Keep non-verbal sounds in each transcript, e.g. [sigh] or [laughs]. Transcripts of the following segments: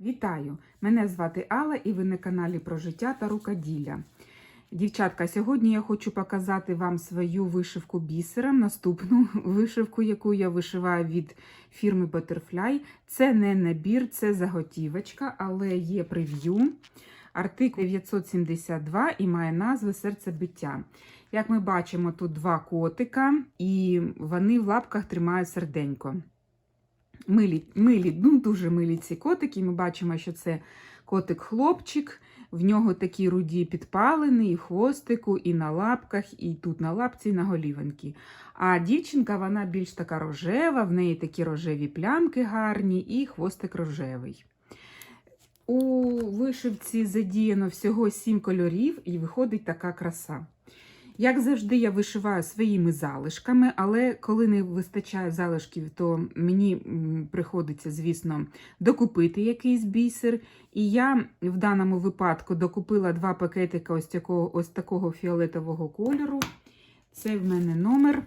Вітаю! Мене звати Алла і ви на каналі про життя та рукоділля. Дівчатка, сьогодні я хочу показати вам свою вишивку бісером, наступну [laughs] вишивку, яку я вишиваю від фірми Butterfly. Це не набір, це заготівочка, але є прев'ю. Артикул 972 і має назву Серцебиття. Як ми бачимо, тут два котика, і вони в лапках тримають серденько. Милі, милі, ну дуже милі ці котики. Ми бачимо, що це котик-хлопчик, в нього такі руді підпалини, і хвостику, і на лапках, і тут на лапці, і на голіванки. А дівчинка, вона більш така рожева, в неї такі рожеві плямки гарні, і хвостик рожевий. У вишивці задіяно всього 7 кольорів, і виходить така краса. Як завжди, я вишиваю своїми залишками, але коли не вистачає залишків, то мені приходиться, звісно, докупити якийсь бісер. І я в даному випадку докупила два пакетика ось такого, ось такого фіолетового кольору. Це в мене номер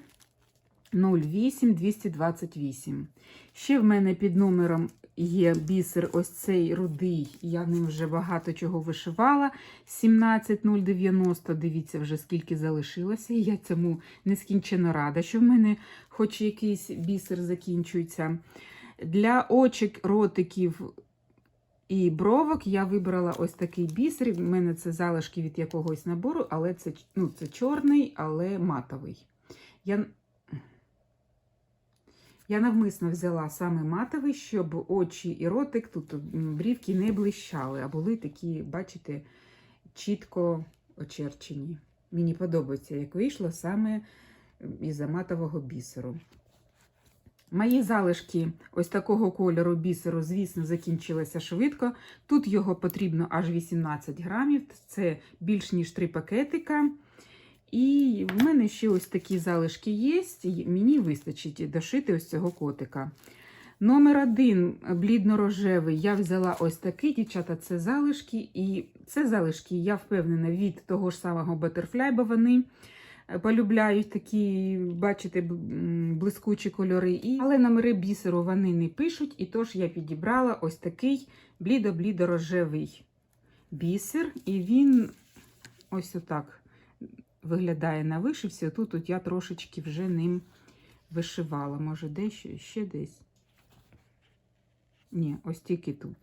08228. Ще в мене під номером є бісер ось цей рудий. Я ним вже багато чого вишивала. 17090. Дивіться, вже скільки залишилося. Я цьому нескінченно рада, що в мене хоч якийсь бісер закінчується. Для очок, ротиків і бровок я вибрала ось такий бісер. У мене це залишки від якогось набору, але це, ну, це чорний, але матовий. Я я навмисно взяла саме матовий, щоб очі і ротик тут брівки не блищали, а були такі, бачите, чітко очерчені. Мені подобається, як вийшло саме із-за матового бісеру. Мої залишки ось такого кольору бісеру, звісно, закінчилися швидко. Тут його потрібно аж 18 грамів, це більш ніж 3 пакетика. І в мене ще ось такі залишки є, мені вистачить дошити ось цього котика. Номер один блідно-рожевий. Я взяла ось такий, дівчата, це залишки. І це залишки, я впевнена, від того ж самого Butterfly, бо вони полюбляють такі, бачите, блискучі кольори. І... Але номери бісеру вони не пишуть, і тож я підібрала ось такий блідо-блідо-рожевий бісер. І він ось отак виглядає на вишивці. Тут тут я трошечки вже ним вишивала. Може, десь ще десь. Ні, ось тільки тут.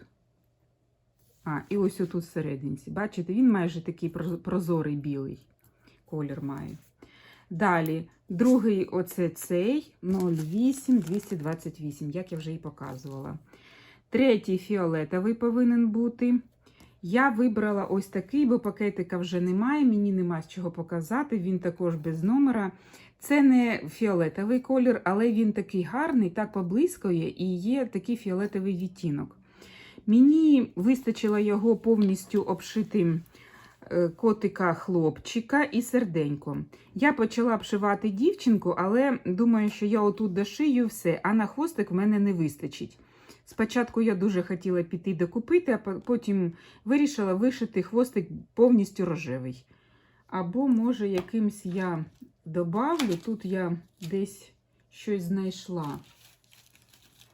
А, і ось отут всерединці. Бачите, він майже такий прозорий білий колір має. Далі, другий оце цей 08228, як я вже і показувала. Третій фіолетовий повинен бути. Я вибрала ось такий, бо пакетика вже немає, мені нема з чого показати, він також без номера. Це не фіолетовий колір, але він такий гарний, так поблискує і є такий фіолетовий відтінок. Мені вистачило його повністю обшити е, котика хлопчика і серденько. Я почала обшивати дівчинку, але думаю, що я отут дошию все, а на хвостик в мене не вистачить. Спочатку я дуже хотіла піти докупити, а потім вирішила вишити хвостик повністю рожевий. Або, може, якимсь я добавлю, тут я десь щось знайшла.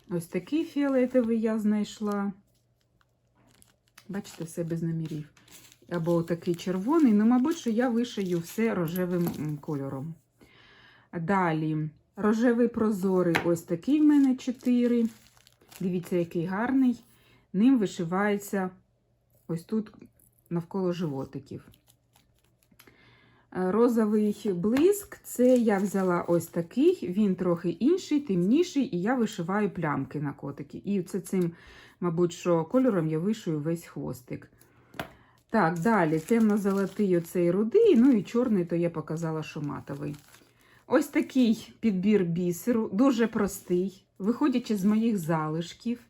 Ось такий фіолетовий я знайшла. Бачите, все без номерів. Або такий червоний, ну, мабуть, що я вишию все рожевим кольором. Далі, рожевий прозорий, ось такий в мене 4. Дивіться, який гарний. Ним вишивається ось тут навколо животиків. Розовий блиск це я взяла ось такий, він трохи інший, темніший, і я вишиваю плямки на котики. І це цим, мабуть, що кольором я вишию весь хвостик. Так, далі темно-золотий оцей рудий, ну і чорний, то я показала, що матовий. Ось такий підбір бісеру, дуже простий, виходячи з моїх залишків.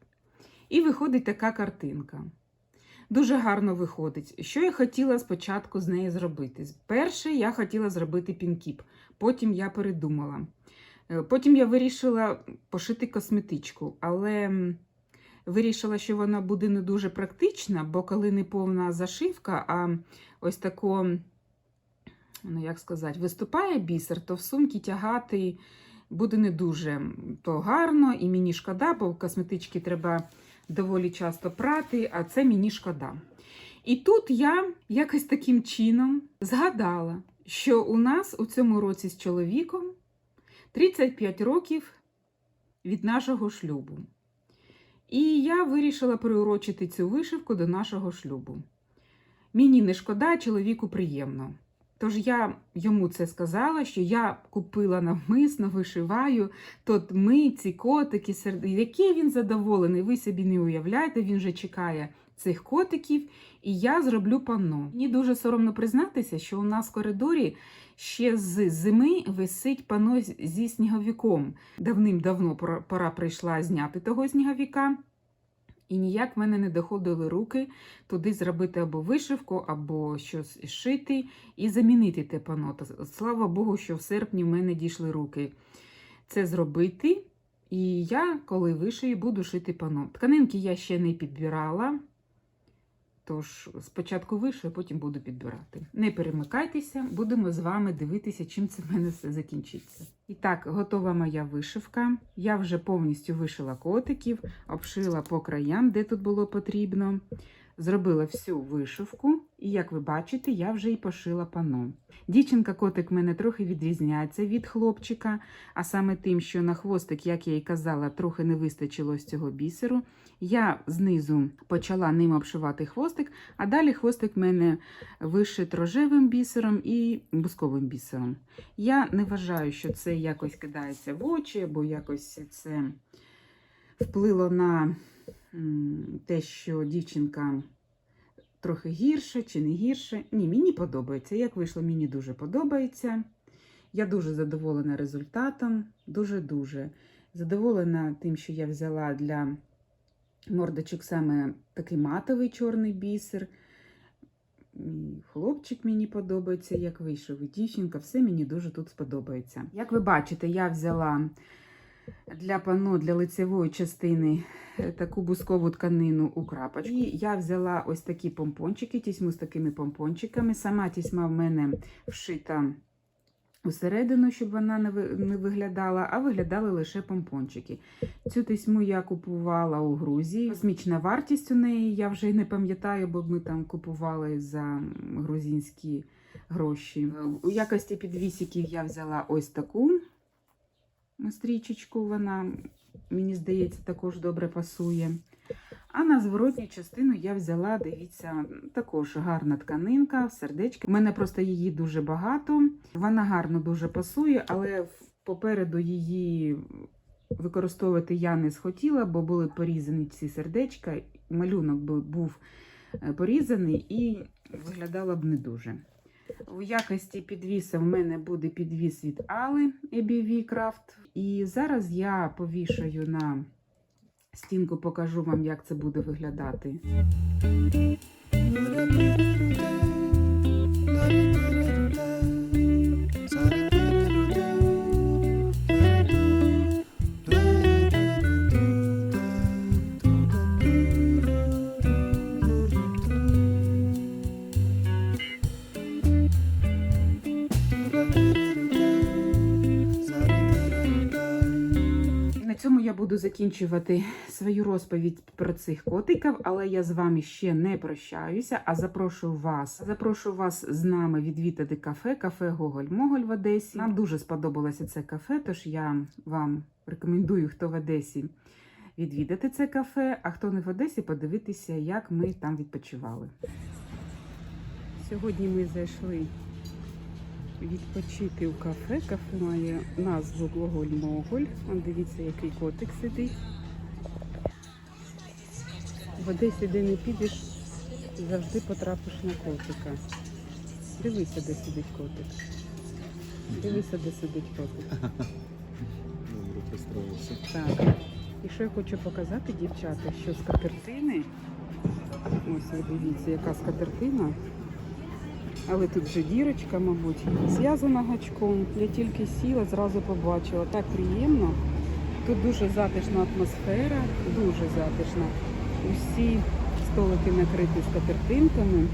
І виходить така картинка. Дуже гарно виходить. Що я хотіла спочатку з нею зробити? Перше, я хотіла зробити пінкіп, потім я передумала. Е, Потім я вирішила пошити косметичку, але вирішила, що вона буде не дуже практична, бо коли не повна зашивка, а ось тако ну як сказати, виступає бісер, то в сумки тягати буде не дуже то гарно, і мені шкода, бо косметички треба доволі часто прати, а це мені шкода. І тут я якось таким чином згадала, що у нас у цьому році з чоловіком 35 років від нашого шлюбу. І я вирішила приурочити цю вишивку до нашого шлюбу. Мені не шкода, чоловіку приємно. Тож я йому це сказала, що я купила навмисно, вишиваю. Тут ми, ці котики, серд... який він задоволений, ви собі не уявляєте, він вже чекає цих котиків, і я зроблю панно. Мені дуже соромно признатися, що у нас в коридорі ще з зими висить панно зі сніговиком. Давним-давно пора- прийшла зняти того сніговика. І ніяк в мене не доходили руки туди зробити або вишивку, або щось шити і замінити те панно. Слава Богу, що в серпні в мене дійшли руки це зробити. І я, коли вишию, буду шити панно. Тканинки я ще не підбирала. Тож спочатку вишию, потім буду підбирати. Не перемикайтеся, будемо з вами дивитися, чим це в мене все закінчиться. І так, готова моя вишивка. Я вже повністю вишила котиків, обшила по краям, де тут було потрібно. Зробила всю вишивку, і як ви бачите, я вже і пошила пано. Дівчинка-котик мене трохи відрізняється від хлопчика, а саме тим, що на хвостик, як я і казала, трохи не вистачило з цього бісеру. Я знизу почала ним обшивати хвостик, а далі хвостик в мене вишит рожевим бісером і бусковим бісером. Я не вважаю, що це якось кидається в очі, або якось це вплило на те, що дівчинка трохи гірше чи не гірше. Ні, мені подобається. Як вийшло, мені дуже подобається. Я дуже задоволена результатом, дуже-дуже. Задоволена тим, що я взяла для мордочок саме такий матовий чорний бісер. Хлопчик мені подобається, як вийшов, і дівчинка, все мені дуже тут сподобається. Як ви бачите, я взяла для пано, для лицевої частини е, таку бускову тканину у крапочку. І я взяла ось такі помпончики, тісьму з такими помпончиками. Сама тісьма в мене вшита усередину, щоб вона не ви- не виглядала, а виглядали лише помпончики. Цю тисьму я купувала у Грузії. Космічна вартість у неї я вже й не пам'ятаю, бо ми там купували за грузинські гроші. У якості підвісиків я взяла ось таку стрічечку. Вона, мені здається, також добре пасує. А на зворотню частину я взяла, дивіться, також гарна тканинка, сердечки. У мене просто її дуже багато. Вона гарно дуже пасує, але попереду її використовувати я не схотіла, бо були порізані ці сердечка. Малюнок був е, порізаний і виглядало б не дуже. У якості підвіса в мене буде підвіс від Али ABV Craft. І зараз я повішаю на стінку, покажу вам, як це буде виглядати. Буду закінчувати свою розповідь про цих котиків, але я з вами ще не прощаюся, а запрошую вас. Запрошую вас з нами відвідати кафе, кафе Гоголь-Моголь в Одесі. Нам дуже сподобалося це кафе, тож я вам рекомендую, хто в Одесі, відвідати це кафе, а хто не в Одесі, подивитися, як ми там відпочивали. Сьогодні ми зайшли відпочити в кафе. Кафе має назву Гоголь-Моголь. Вон дивіться, який котик сидить. В Одесі, де не підеш, завжди потрапиш на котика. Дивися, де сидить котик. Дивися, де сидить котик. Добре, пристроївся. Так. І що я хочу показати, дівчата, що скатертини. Ось ви дивіться, яка скатертина. Але тут вже дірочка, мабуть, зв'язана гачком. Я тільки сіла, зразу побачила. Так приємно. Тут дуже затишна атмосфера, дуже затишна. Усі столики накриті скатертинками.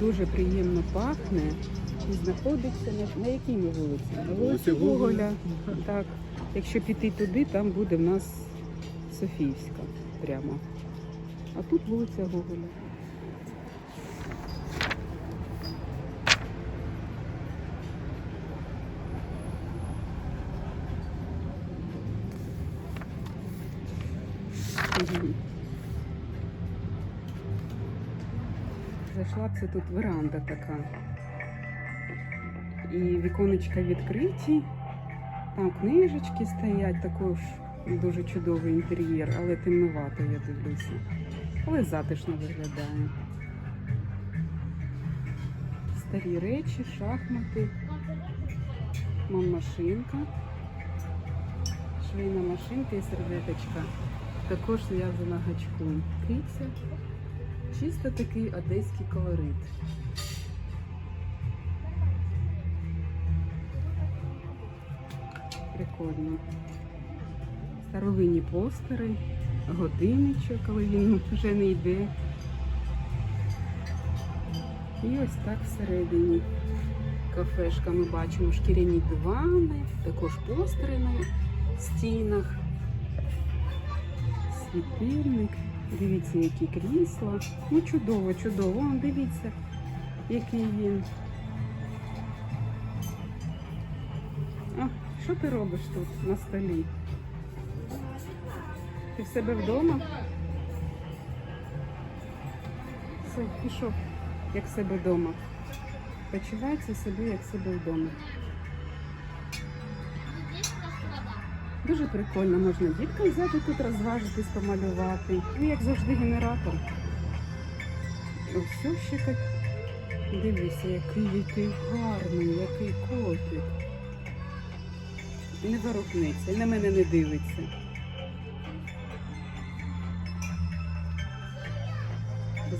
Дуже приємно пахне. І знаходиться на, на якій ми вулиці? На вулиці. Гоголя. Так. Якщо піти туди, там буде в нас Софіївська. прямо. А тут вулиця Гоголя. Мгм. Зайшла це тут веранда така. І віконечка відкриті. Там книжечки стоять, також дуже чудовий інтер'єр, але темнувато, я дивлюся. Але затишно виглядає. Старі речі, шахмати, машинка, швейна машинка і серветочка. Також зв'язана гачком. Киця. Чисто такий одеський колорит. Прикольно. Старовинні постери, годинничок, коли він вже не йде. І ось так всередині кафешка ми бачимо шкіряні дивани, також постери на стінах, світильник. Дивіться, які крісла. Ну, чудово, чудово. Вон, дивіться, який він. А, що ти робиш тут на столі? Ти в себе вдома? Все, пішов, як в себе вдома. Почувається собі, як себе вдома. Дуже прикольно, можна діткам взяти тут розважитись, помалювати. Ну, як завжди, генератор. Ось ще так. Дивися, який який гарний, який котик. Не ворухнеться, на мене не дивиться.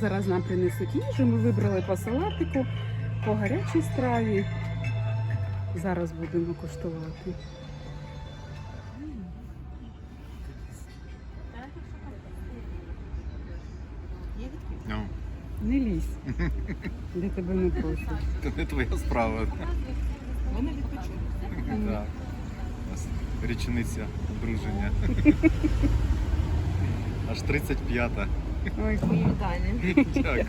Зараз нам принесуть їжу, ми вибрали по салатику, по гарячій страві. Зараз будемо коштувати. Не лізь, [laughs] де тебе не просять. це не твоя справа. Вони відпочинуть. Так. Річниця одруження. [laughs] Аж 35-та. Ой, Вітання. Дякую.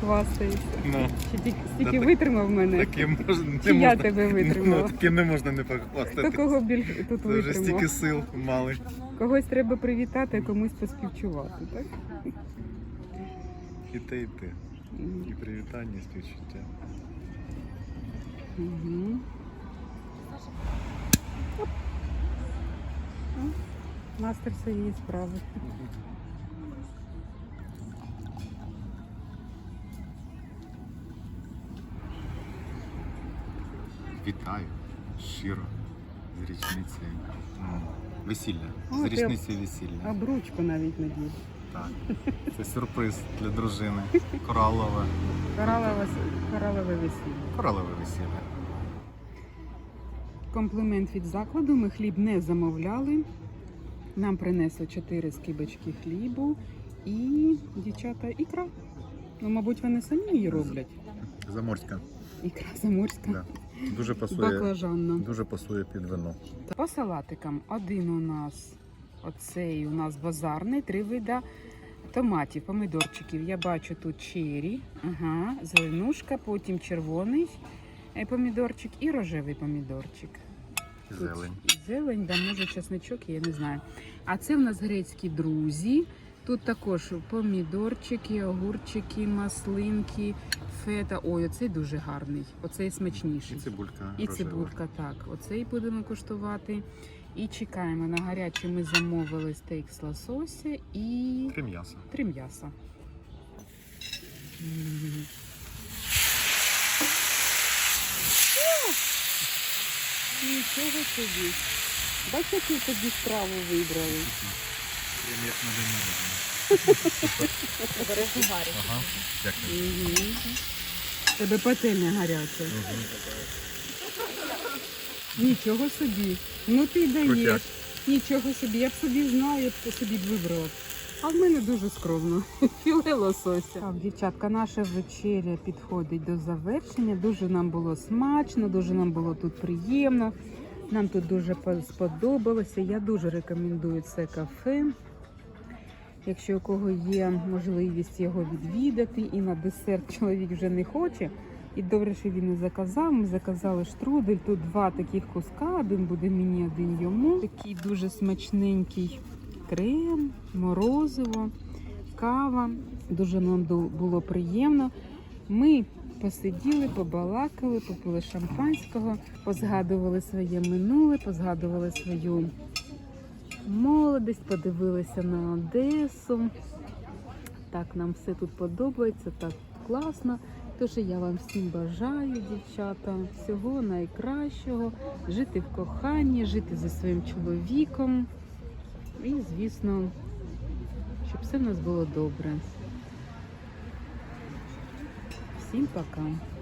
хвастаєшся. Ну, Чи тільки стільки так- витримав мене? таким можна, не Чи я можна, тебе ну, таким не можна не Хто похвастати. кого більше тут Це вже стільки сил мали. Когось треба привітати, а комусь поспівчувати, так? І те, і те. І привітання, і співчуття. Угу. Мастер своєї справи. Вітаю щиро з річницею весілля. З річницею весілля. Обручку навіть надів. Так. Це сюрприз для дружини. Коралове. Коралове, коралове весілля. Коралове весілля. Комплімент від закладу. Ми хліб не замовляли. Нам принесли 4 скибочки хлібу і дівчата ікра. Ну, мабуть, вони самі її роблять. Заморська. Ікра заморська, Да. Дуже пасує, баклажанна. дуже пасує під вино. По салатикам один у нас оцей у нас базарний, три вида томатів, помидорчиків. Я бачу тут чері, ага, зеленушка, потім червоний е, помідорчик і рожевий помідорчик. Тут Зелень. Зелень, да, може чесничок, я не знаю. А це в нас грецькі друзі. Тут також помідорчики, огурчики, маслинки, фета. Ой, оцей дуже гарний. Оцей смачніший. І цибулька. І рожева. цибулька, так. Оцей будемо куштувати. І чекаємо на гаряче. Ми замовили стейк з лосося і Три м'яса. три м'яса. О! Нічого собі. Бачиш, яку тобі страву вибрали. Прям як на день народження. Ага. Дякую. Тебе пательня гаряча. Мгм. Нічого собі. Ну ти даєш. Крутяк. Нічого собі. Я б собі знаю, я б собі б вибрала. А в мене дуже скромно. [laughs] Філе лосося. Так, дівчатка, наша вечеря підходить до завершення. Дуже нам було смачно, дуже нам було тут приємно. Нам тут дуже сподобалося. Я дуже рекомендую це кафе. Якщо у кого є можливість його відвідати, і на десерт чоловік вже не хоче. І добре, що він не заказав. Ми заказали штрудель. Тут два таких куска, один буде мені, один йому. Такий дуже смачненький крем, морозиво, кава. Дуже нам було приємно. Ми посиділи, побалакали, попили шампанського, позгадували своє минуле, позгадували свою молодість, подивилися на Одесу. Так, нам все тут подобається, так класно. Тож я вам всім бажаю, дівчата, всього найкращого, жити в коханні, жити зі своїм чоловіком. І, звісно, щоб все в нас було добре. Всім пока.